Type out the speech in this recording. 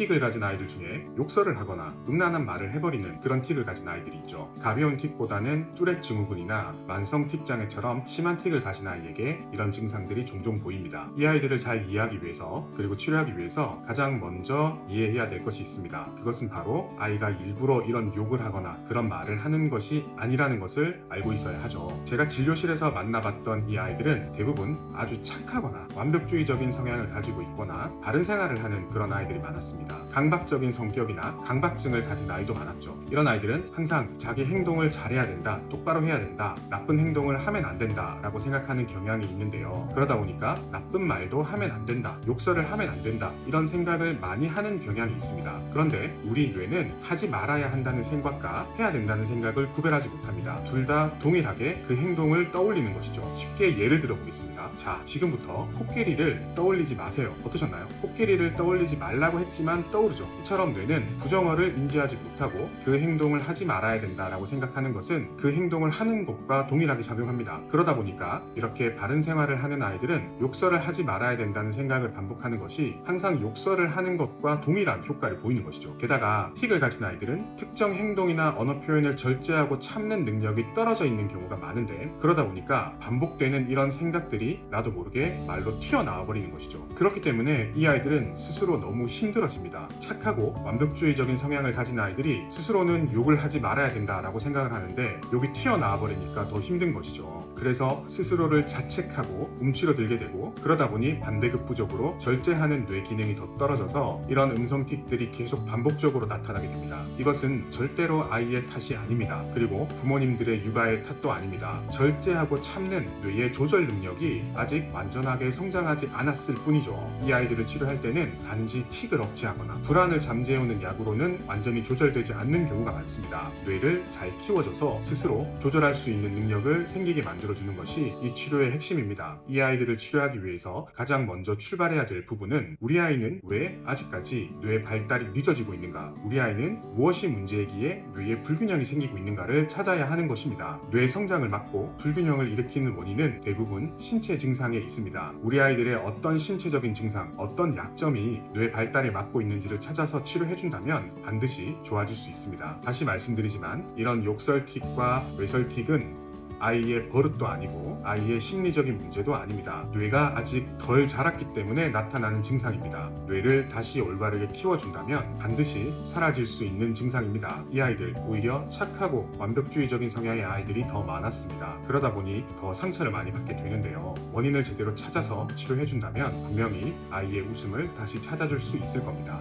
틱을 가진 아이들 중에 욕설을 하거나 음란한 말을 해버리는 그런 틱을 가진 아이들이 있죠. 가벼운 틱보다는 뚜렛 증후군이나 만성 틱 장애처럼 심한 틱을 가진 아이에게 이런 증상들이 종종 보입니다. 이 아이들을 잘 이해하기 위해서 그리고 치료하기 위해서 가장 먼저 이해해야 될 것이 있습니다. 그것은 바로 아이가 일부러 이런 욕을 하거나 그런 말을 하는 것이 아니라는 것을 알고 있어야 하죠. 제가 진료실에서 만나봤던 이 아이들은 대부분 아주 착하거나 완벽주의적인 성향을 가지고 있거나 바른 생활을 하는 그런 아이들이 많았습니다. 강박적인 성격이나 강박증을 가진 아이도 많았죠. 이런 아이들은 항상 자기 행동을 잘해야 된다, 똑바로 해야 된다, 나쁜 행동을 하면 안 된다 라고 생각하는 경향이 있는데요. 그러다 보니까 나쁜 말도 하면 안 된다, 욕설을 하면 안 된다 이런 생각을 많이 하는 경향이 있습니다. 그런데 우리 뇌는 하지 말아야 한다는 생각과 해야 된다는 생각을 구별하지 못합니다. 둘 다 동일하게 그 행동을 떠올리는 것이죠. 쉽게 예를 들어 보겠습니다. 자, 지금부터 코끼리를 떠올리지 마세요. 어떠셨나요? 코끼리를 떠올리지 말라고 했지만 떠오르죠. 이처럼 뇌는 부정어를 인지하지 못하고 그 행동을 하지 말아야 된다라고 생각하는 것은 그 행동을 하는 것과 동일하게 작용합니다. 그러다 보니까 이렇게 바른 생활을 하는 아이들은 욕설을 하지 말아야 된다는 생각을 반복하는 것이 항상 욕설을 하는 것과 동일한 효과를 보이는 것이죠. 게다가 틱을 가진 아이들은 특정 행동이나 언어 표현을 절제하고 참는 능력이 떨어져 있는 경우가 많은데 그러다 보니까 반복되는 이런 생각들이 나도 모르게 말로 튀어나와 버리는 것이죠. 그렇기 때문에 이 아이들은 스스로 너무 힘들어집니다. 착하고 완벽주의적인 성향을 가진 아이들이 스스로는 욕을 하지 말아야 된다라고 생각을 하는데 욕이 튀어나와 버리니까 더 힘든 것이죠. 그래서 스스로를 자책하고 움츠러들게 되고 그러다 보니 반대급부적으로 절제하는 뇌 기능이 더 떨어져서 이런 음성 틱들이 계속 반복적으로 나타나게 됩니다. 이것은 절대로 아이의 탓이 아닙니다. 그리고 부모님들의 육아의 탓도 아닙니다. 절제하고 참는 뇌의 조절 능력이 아직 완전하게 성장하지 않았을 뿐이죠. 이 아이들을 치료할 때는 단지 틱을 억제하 거나 불안을 잠재우는 약으로는 완전히 조절되지 않는 경우가 많습니다. 뇌를 잘 키워줘서 스스로 조절할 수 있는 능력을 생기게 만들어주는 것이 이 치료의 핵심입니다. 이 아이들을 치료하기 위해서 가장 먼저 출발해야 될 부분은 우리 아이는 왜 아직까지 뇌 발달이 늦어지고 있는가? 우리 아이는 무엇이 문제이기에 뇌에 불균형이 생기고 있는가를 찾아야 하는 것입니다. 뇌 성장을 막고 불균형을 일으키는 원인은 대부분 신체 증상에 있습니다. 우리 아이들의 어떤 신체적인 증상, 어떤 약점이 뇌 발달에 막고 있는지를 찾아서 치료해준다면 반드시 좋아질 수 있습니다. 다시 말씀드리지만 이런 욕설틱과 외설틱은 아이의 버릇도 아니고 아이의 심리적인 문제도 아닙니다. 뇌가 아직 덜 자랐기 때문에 나타나는 증상입니다. 뇌를 다시 올바르게 키워준다면 반드시 사라질 수 있는 증상입니다. 이 아이들 오히려 착하고 완벽주의적인 성향의 아이들이 더 많았습니다. 그러다 보니 더 상처를 많이 받게 되는데요. 원인을 제대로 찾아서 치료해준다면 분명히 아이의 웃음을 다시 찾아줄 수 있을 겁니다.